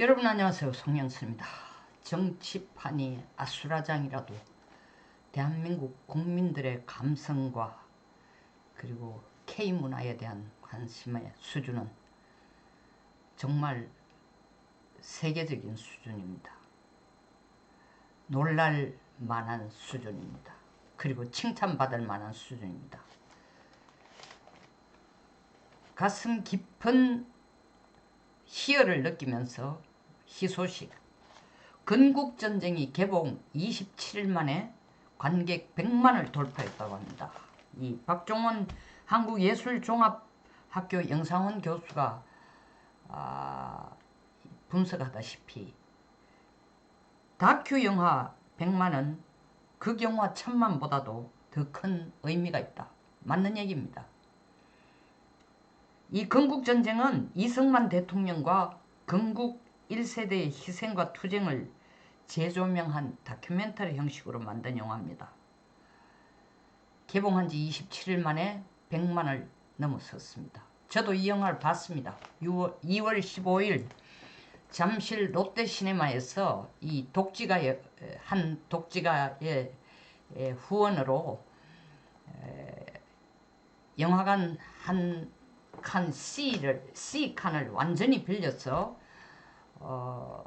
여러분 안녕하세요 송영수입니다. 정치판이 아수라장이라도 대한민국 국민들의 감성과 그리고 K문화에 대한 관심의 수준은 정말 세계적인 수준입니다. 놀랄 만한 수준입니다. 그리고 칭찬받을 만한 수준입니다. 가슴 깊은 희열을 느끼면서 희소식 건국전쟁이 개봉 27일 만에 관객 100만을 돌파했다고 합니다. 이 박종원 한국예술종합학교 영상원 교수가 아, 분석하다시피 다큐 영화 100만은 극 영화 1000만보다도 더 큰 의미가 있다. 맞는 얘기입니다. 이 건국전쟁은 이승만 대통령과 건국 1세대의 희생과 투쟁을 재조명한 다큐멘터리 형식으로 만든 영화입니다. 개봉한 지 27일 만에 100만을 넘어섰습니다. 저도 이 영화를 봤습니다. 6월, 2월 15일 잠실 롯데시네마에서 이 독지가의 한 독지가의 후원으로 영화관 한 칸 C를 C 칸을 완전히 빌려서 어,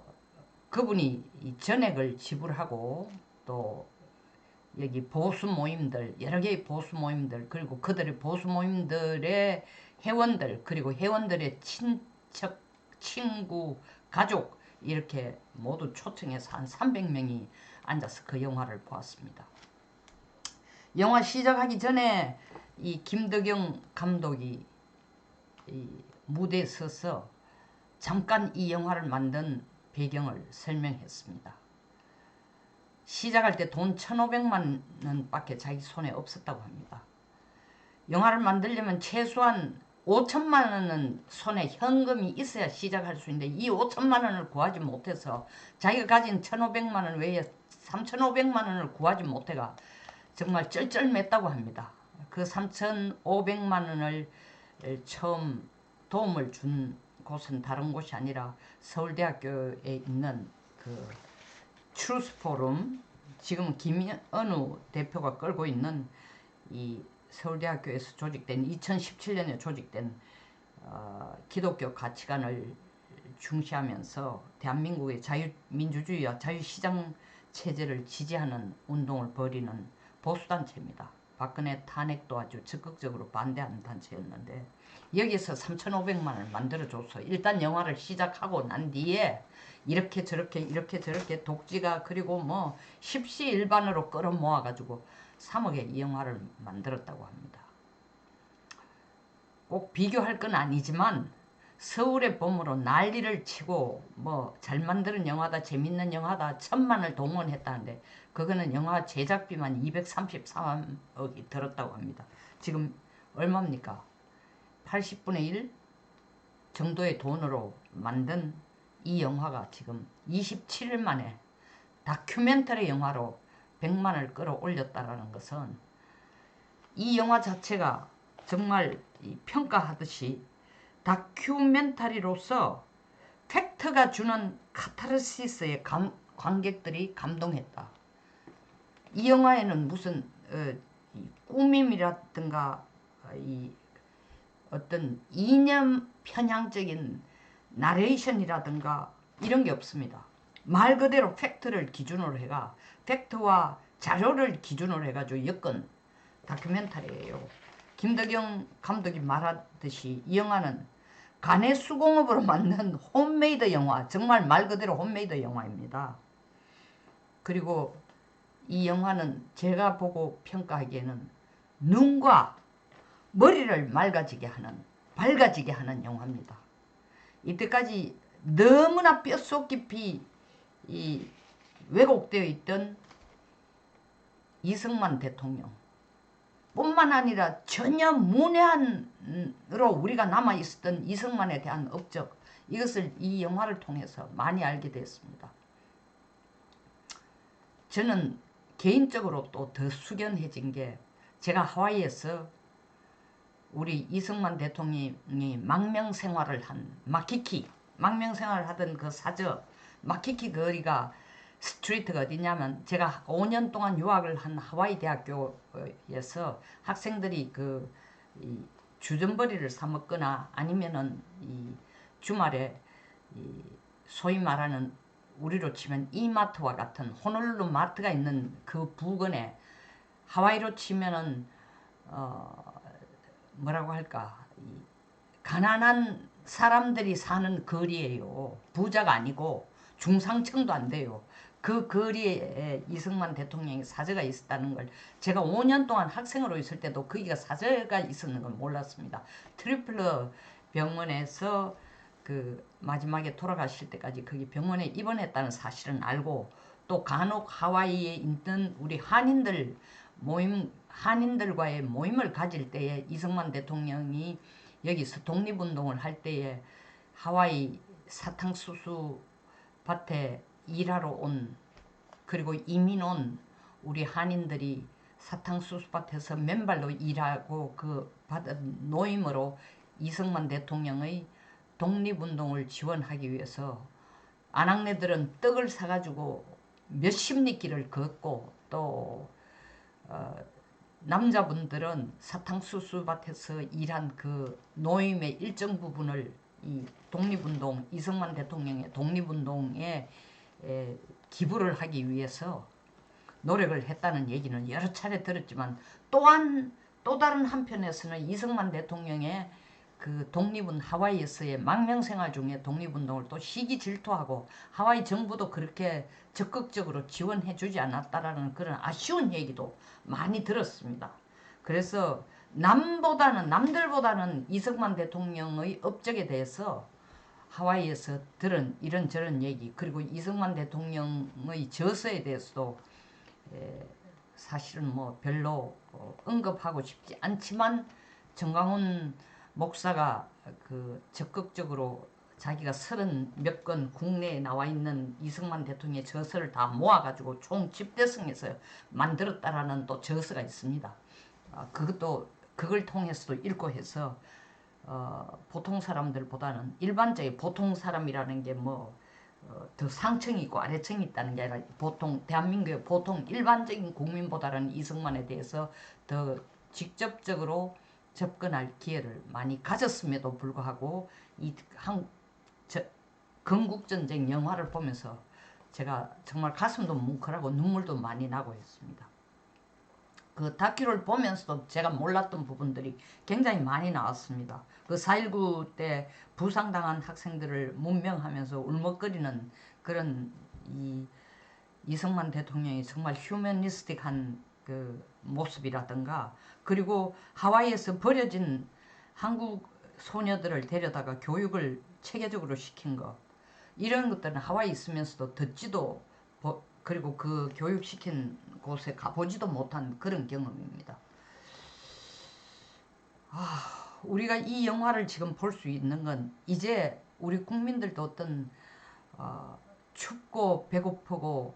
그분이 전액을 지불하고 또 여기 보수 모임들 여러 개의 보수 모임들 그리고 그들의 보수 모임들의 회원들 그리고 회원들의 친척 친구 가족 이렇게 모두 초청해서 한 300명이 앉아서 그 영화를 보았습니다. 영화 시작하기 전에 이 김덕영 감독이 이 무대에 서서 잠깐 이 영화를 만든 배경을 설명했습니다. 시작할 때 돈 1,500만 원밖에 자기 손에 없었다고 합니다. 영화를 만들려면 최소한 5천만 원은 손에 현금이 있어야 시작할 수 있는데 이 5천만 원을 구하지 못해서 자기가 가진 1,500만 원 외에 3,500만 원을 구하지 못해가 정말 쩔쩔맸다고 합니다. 그 3,500만 원을 처음 도움을 준 곳은 다른 곳이 아니라 서울대학교에 있는 그 트루스 포럼 지금 김은우 대표가 끌고 있는 이 서울대학교에서 조직된 2017년에 조직된 어, 기독교 가치관을 중시하면서 대한민국의 자유민주주의와 자유시장 체제를 지지하는 운동을 벌이는 보수단체입니다. 박근혜 탄핵도 아주 적극적으로 반대하는 단체였는데 여기서 3,500만을 만들어줘서 일단 영화를 시작하고 난 뒤에 이렇게 저렇게 이렇게 저렇게 독지가 그리고 뭐 십시일반으로 끌어모아가지고 3억의 이 영화를 만들었다고 합니다. 꼭 비교할 건 아니지만 서울의 봄으로 난리를 치고 뭐 잘 만드는 영화다 재밌는 영화다 천만을 동원했다는데 그거는 영화 제작비만 233억이 들었다고 합니다. 지금 얼마입니까? 80분의 1 정도의 돈으로 만든 이 영화가 지금 27일 만에 다큐멘터리 영화로 100만을 끌어올렸다는 것은 이 영화 자체가 정말 평가하듯이 다큐멘터리로서 팩트가 주는 카타르시스에 감, 관객들이 감동했다. 이 영화에는 무슨 어, 꾸밈이라든가 이 어떤 이념 편향적인 나레이션이라든가 이런 게 없습니다. 말 그대로 팩트를 기준으로 해가 팩트와 자료를 기준으로 해가지고 엮은 다큐멘터리예요. 김덕영 감독이 말하듯이 이 영화는 간의 수공업으로 만든 홈메이드 영화 정말 말 그대로 홈메이드 영화입니다. 그리고 이 영화는 제가 보고 평가하기에는 눈과 머리를 맑아지게 하는 밝아지게 하는 영화입니다. 이때까지 너무나 뼛속 깊이 이 왜곡되어 있던 이승만 대통령 뿐만 아니라 전혀 문외한으로 우리가 남아있었던 이승만에 대한 업적 이것을 이 영화를 통해서 많이 알게 됐습니다. 저는 개인적으로 또 더 숙연해진 게 제가 하와이에서 우리 이승만 대통령이 망명 생활을 한 마키키 망명생활을 하던 그 사저 마키키 거리가 스트리트가 어디냐면 제가 5년 동안 유학을 한 하와이 대학교에서 학생들이 그이 주전부리를 사 먹거나 아니면은 이 주말에 이 소위 말하는 우리로 치면 이마트와 같은 호놀룰루 마트가 있는 그 부근에 하와이로 치면은 어 뭐라고 할까 이 가난한 사람들이 사는 거리예요. 부자가 아니고 중상층도 안 돼요. 그 거리에 이승만 대통령이 사저가 있었다는 걸 제가 5년 동안 학생으로 있을 때도 거기가 사저가 있었는 걸 몰랐습니다. 트리플러 병원에서 그 마지막에 돌아가실 때까지 거기 병원에 입원했다는 사실은 알고 또 간혹 하와이에 있는 우리 한인들 모임 한인들과의 모임을 가질 때에 이승만 대통령이 여기서 독립운동을 할 때에 하와이 사탕수수 밭에 일하러 온 그리고 이민 온 우리 한인들이 사탕수수밭에서 맨발로 일하고 그 받은 노임으로 이승만 대통령의 독립운동을 지원하기 위해서 아낙네들은 떡을 사가지고 몇십 리 길을 걷고 또 어, 남자분들은 사탕수수밭에서 일한 그 노임의 일정 부분을 이 독립운동 이승만 대통령의 독립운동에 에, 기부를 하기 위해서 노력을 했다는 얘기는 여러 차례 들었지만 또한 또 다른 한편에서는 이승만 대통령의 그 독립은 하와이에서의 망명생활 중에 독립운동을 또 시기 질투하고 하와이 정부도 그렇게 적극적으로 지원해 주지 않았다라는 그런 아쉬운 얘기도 많이 들었습니다. 그래서 남보다는 남들보다는 이승만 대통령의 업적에 대해서 하와이에서 들은 이런저런 얘기 그리고 이승만 대통령의 저서에 대해서도 에, 사실은 뭐 별로 어, 언급하고 싶지 않지만 정광훈 목사가 그 적극적으로 자기가 서른 몇 건 국내에 나와 있는 이승만 대통령의 저서를 다 모아가지고 총 집대성에서 만들었다라는 또 저서가 있습니다. 아, 그것도 그걸 통해서도 읽고 해서 어, 보통 사람들보다는 일반적인 보통 사람이라는 게뭐 어, 더 상층이 있고 아래층이 있다는 게 아니라 보통 대한민국의 보통 일반적인 국민보다는 이승만에 대해서 더 직접적으로 접근할 기회를 많이 가졌음에도 불구하고 이 한, 저, 건국전쟁 영화를 보면서 제가 정말 가슴도 뭉클하고 눈물도 많이 나고 했습니다. 그 다큐를 보면서도 제가 몰랐던 부분들이 굉장히 많이 나왔습니다. 그 4.19 때 부상당한 학생들을 문명하면서 울먹거리는 그런 이 이승만 대통령이 정말 휴머니스틱한 그 모습이라든가 그리고 하와이에서 버려진 한국 소녀들을 데려다가 교육을 체계적으로 시킨 것 이런 것들은 하와이 있으면서도 듣지도 그리고 그 교육시킨 곳에 가보지도 못한 그런 경험입니다. 아, 우리가 이 영화를 지금 볼 수 있는 건 이제 우리 국민들도 어떤 어, 춥고 배고프고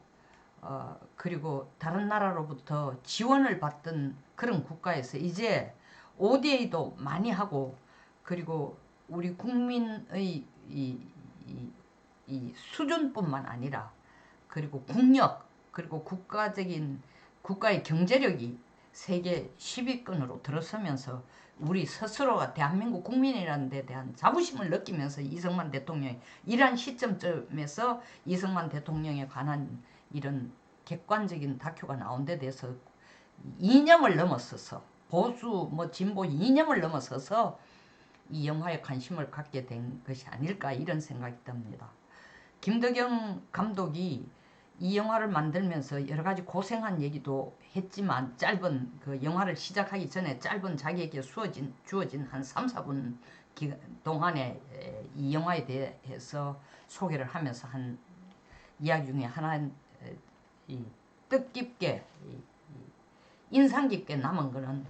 어, 그리고 다른 나라로부터 지원을 받던 그런 국가에서 이제 ODA도 많이 하고 그리고 우리 국민의 이, 이, 이 수준뿐만 아니라 그리고 국력 그리고 국가적인 국가의 경제력이 세계 10위권으로 들어서면서 우리 스스로가 대한민국 국민이라는 데 대한 자부심을 느끼면서 이승만 대통령이 이러한 시점점에서 이승만 대통령에 관한 이런 객관적인 다큐가 나온 데 대해서 이념을 넘어서서 보수 뭐 진보 이념을 넘어서서 이 영화에 관심을 갖게 된 것이 아닐까 이런 생각이 듭니다. 김덕영 감독이 이 영화를 만들면서 여러 가지 고생한 얘기도 했지만 짧은 그 영화를 시작하기 전에 짧은 자기에게 수어진, 주어진 한 3, 4분 기, 동안에 이 영화에 대해서 소개를 하면서 한 이야기 중에 하나는 이 뜻깊게 이, 인상 깊게 남은 거는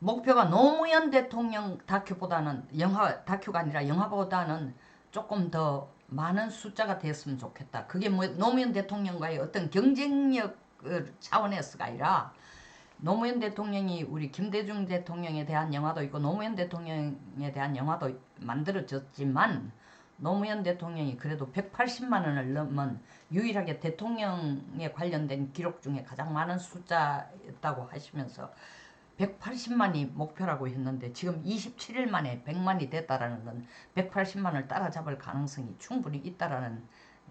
목표가 노무현 대통령 다큐보다는 영화 다큐가 아니라 영화보다는 조금 더 많은 숫자가 됐으면 좋겠다. 그게 뭐 노무현 대통령과의 어떤 경쟁력 차원에서가 아니라 노무현 대통령이 우리 김대중 대통령에 대한 영화도 있고 노무현 대통령에 대한 영화도 만들어졌지만 노무현 대통령이 그래도 180만 원을 넘은 유일하게 대통령에 관련된 기록 중에 가장 많은 숫자였다고 하시면서 180만이 목표라고 했는데 지금 27일 만에 100만이 됐다라는 건 180만을 따라잡을 가능성이 충분히 있다라는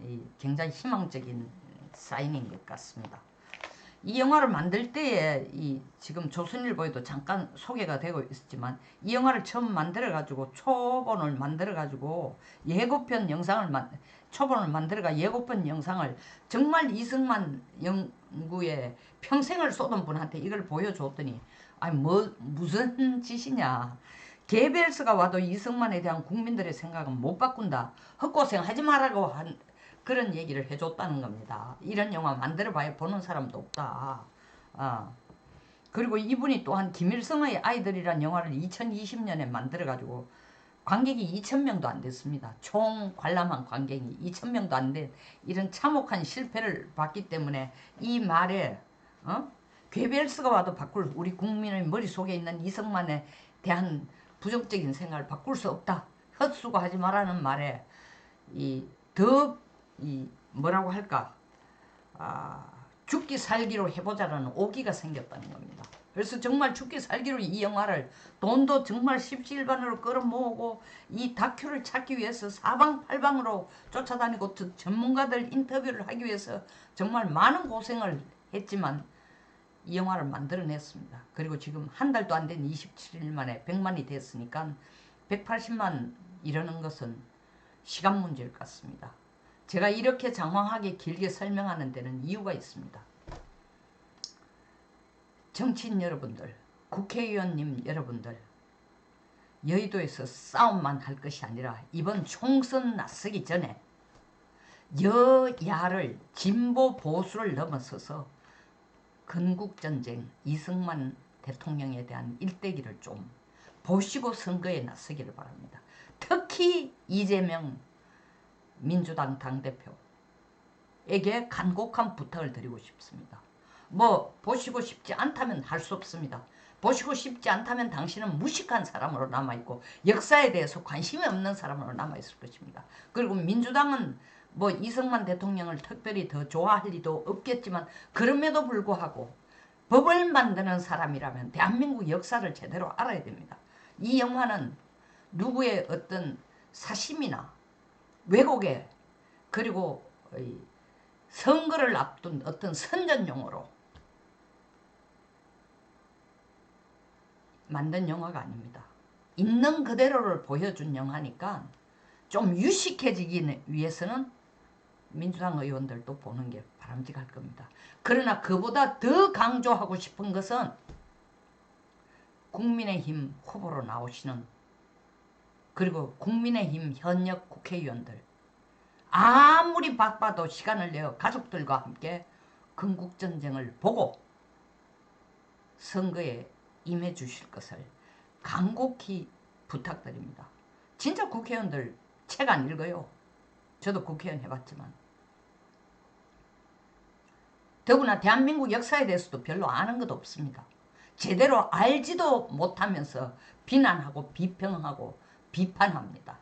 이 굉장히 희망적인 사인인 것 같습니다. 이 영화를 만들 때에 이 지금 조선일보에도 잠깐 소개가 되고 있었지만 이 영화를 처음 만들어 가지고 초본을 만들어 가지고 예고편 영상을 만 초본을 만들어가 예고편 영상을 정말 이승만 연구에 평생을 쏟은 분한테 이걸 보여줬더니 아니 뭐 무슨 짓이냐 개별스가 와도 이승만에 대한 국민들의 생각은 못 바꾼다 헛고생 하지 말라고 한 그런 얘기를 해줬다는 겁니다. 이런 영화 만들어봐야 보는 사람도 없다. 어. 그리고 이분이 또한 김일성의 아이들이란 영화를 2020년에 만들어가지고 관객이 2천명도 안 됐습니다. 총 관람한 관객이 2천명도 안 된 이런 참혹한 실패를 봤기 때문에 이 말에 어? 괴벨스가 와도 바꿀 우리 국민의 머릿속에 있는 이승만에 대한 부정적인 생각을 바꿀 수 없다. 헛수고하지 말라는 말에 이더 이 뭐라고 할까 아, 죽기 살기로 해보자라는 오기가 생겼다는 겁니다. 그래서 정말 죽기 살기로 이 영화를 돈도 정말 십시일반으로 끌어모으고 이 다큐를 찾기 위해서 사방팔방으로 쫓아다니고 전문가들 인터뷰를 하기 위해서 정말 많은 고생을 했지만 이 영화를 만들어냈습니다. 그리고 지금 한 달도 안 된 27일 만에 100만이 됐으니까 180만 이러는 것은 시간 문제일 것 같습니다. 제가 이렇게 장황하게 길게 설명하는 데는 이유가 있습니다. 정치인 여러분들, 국회의원님 여러분들, 여의도에서 싸움만 할 것이 아니라 이번 총선 나서기 전에 여야를 진보 보수를 넘어서서 건국전쟁 이승만 대통령에 대한 일대기를 좀 보시고 선거에 나서기를 바랍니다. 특히 이재명 민주당 당대표에게 간곡한 부탁을 드리고 싶습니다. 뭐 보시고 싶지 않다면 할 수 없습니다. 보시고 싶지 않다면 당신은 무식한 사람으로 남아있고 역사에 대해서 관심이 없는 사람으로 남아있을 것입니다. 그리고 민주당은 뭐 이승만 대통령을 특별히 더 좋아할 리도 없겠지만 그럼에도 불구하고 법을 만드는 사람이라면 대한민국 역사를 제대로 알아야 됩니다. 이 영화는 누구의 어떤 사심이나 왜곡에 그리고 선거를 앞둔 어떤 선전용어로 만든 영화가 아닙니다. 있는 그대로를 보여준 영화니까 좀 유식해지기 위해서는 민주당 의원들도 보는 게 바람직할 겁니다. 그러나 그보다 더 강조하고 싶은 것은 국민의힘 후보로 나오시는 그리고 국민의힘 현역 국회의원들 아무리 바빠도 시간을 내어 가족들과 함께 건국전쟁을 보고 선거에 임해 주실 것을 간곡히 부탁드립니다. 진짜 국회의원들 책 안 읽어요. 저도 국회의원 해봤지만. 더구나 대한민국 역사에 대해서도 별로 아는 것도 없습니다. 제대로 알지도 못하면서 비난하고 비평하고 비판합니다.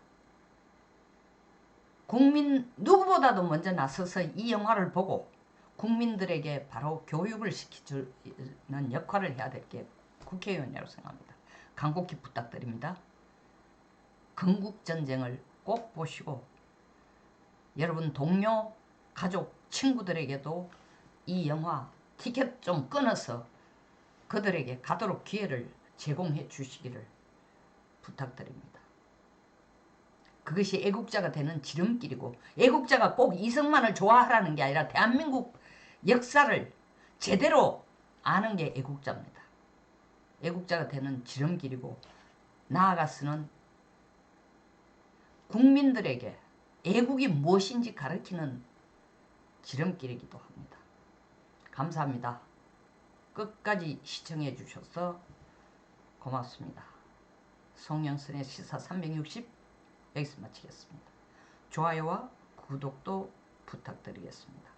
국민 누구보다도 먼저 나서서 이 영화를 보고 국민들에게 바로 교육을 시키는 역할을 해야 될 게 국회의원이라고 생각합니다. 간곡히 부탁드립니다. 건국전쟁을 꼭 보시고 여러분 동료, 가족, 친구들에게도 이 영화 티켓 좀 끊어서 그들에게 가도록 기회를 제공해 주시기를 부탁드립니다. 그것이 애국자가 되는 지름길이고 애국자가 꼭 이승만을 좋아하라는 게 아니라 대한민국 역사를 제대로 아는 게 애국자입니다. 애국자가 되는 지름길이고 나아가서는 국민들에게 애국이 무엇인지 가르치는 지름길이기도 합니다. 감사합니다. 끝까지 시청해 주셔서 고맙습니다. 송영선의 시사 360 여기서 마치겠습니다. 좋아요와 구독도 부탁드리겠습니다.